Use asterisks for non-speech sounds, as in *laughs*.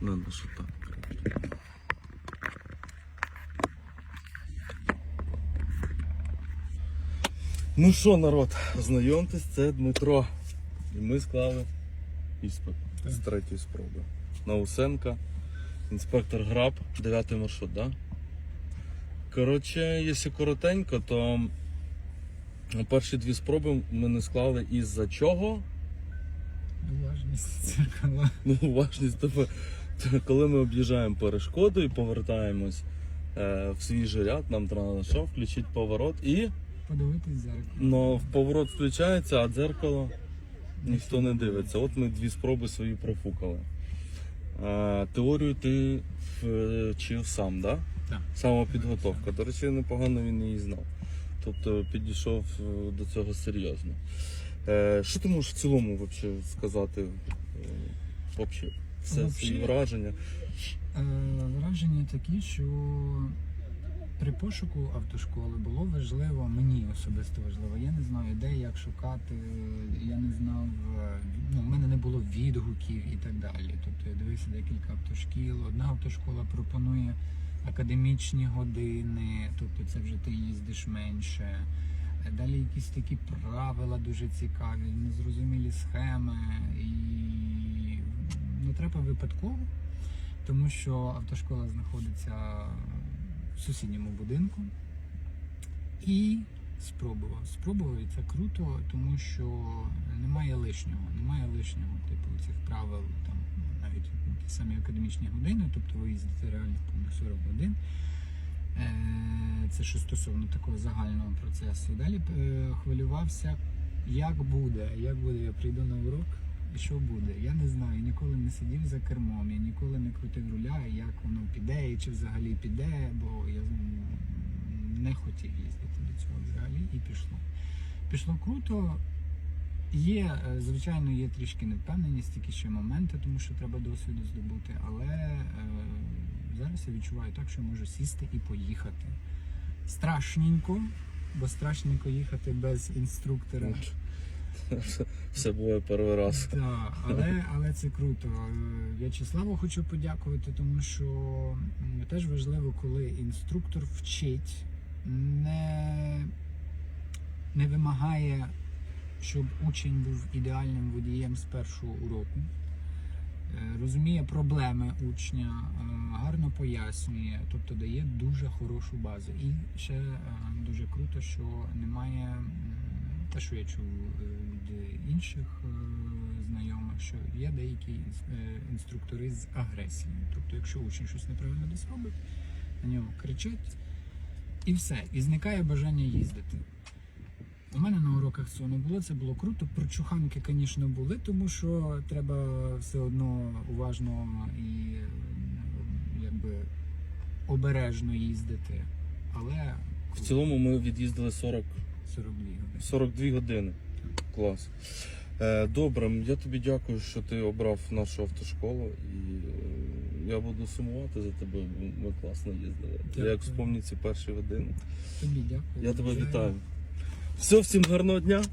Надо що так. Ну що, народ, знайомтесь, це Дмитро. І ми склали іспит з третьої спроби. Наусенка, інспектор Граб, дев'ятий маршрут, да? Коротше, якщо коротенько, то перші дві спроби ми не склали із-за чого? Уважність дзеркала. Ну, уважність тобто, то *laughs* коли ми об'їжджаємо перешкоду і повертаємось е, в свіжий ряд, нам треба що? Включити поворот і Подивитись в дзеркало. ну, в поворот включається, а дзеркало ніхто не дивиться. От ми дві спроби свої профукали. Е, теорію ти вчив сам. Да? Так. Самопідготовка. До речі, непогано він її знав. Тобто підійшов е, до цього серйозно. Е, Що ти можеш в цілому вообще сказати? е, Вообще, все Вообще? враження. Е, враження такі, що при пошуку автошколи було важливо, мені особисто важливо. Я не знаю, де як шукати, я не знав, е, ну, в мене не було відгуків і так далі. Тобто я дивився декілька автошкіл. Одна автошкола пропонує академічні години, тобто це вже ти їздиш менше. Е, Далі якісь такі правила дуже цікаві, незрозумілі схеми і не треба випадково тому що автошкола знаходиться в сусідньому будинку. І спробував. Спробував і це круто, тому що немає лишнього. Немає лишнього, типу, цих правил, там навіть ті самі академічні години, тобто ви їздите реально по 40 годин. Е, Це що стосовно такого загального процесу. Далі е, хвилювався, як буде, як буде, я прийду на урок. Що буде? Я не знаю, ніколи не сидів за кермом, я ніколи не крутив руля, як воно піде, і чи взагалі піде, бо я не хотів їздити до цього взагалі і пішло. Пішло круто. Є, е, звичайно, є трішки невпевненість, такі ще моменти, тому що треба досвіду здобути, але е, зараз я відчуваю так, що можу сісти і поїхати. Страшненько, бо страшненько їхати без інструктора. Все буває перший раз. Так, але, але це круто. Е, В'ячеславу хочу подякувати, тому що теж важливо, коли інструктор вчить, не, не вимагає, щоб учень був ідеальним водієм з першого уроку. Е, Розуміє проблеми учня, е, гарно пояснює, тобто дає дуже хорошу базу. І ще дуже круто, що немає те, що я чув е, від інших е, знайомих, що є деякі е, інструктори з агресією. Тобто, якщо учень щось неправильно десь робить, на нього кричать і все, і зникає бажання їздити. У мене на уроках цього не було, це було круто. Прочуханки, звісно, були, тому що треба все одно уважно і е, якби обережно їздити. Але В цілому ми від'їздили 40, 42 години. 42 години. Клас. Е, Добре, я тобі дякую, що ти обрав нашу автошколу. І е, я буду сумувати за тебе, бо ми класно їздили. Дякую. як вспомню ці перші години. Тобі дякую. Я тебе вітаю. Все, всім гарного дня.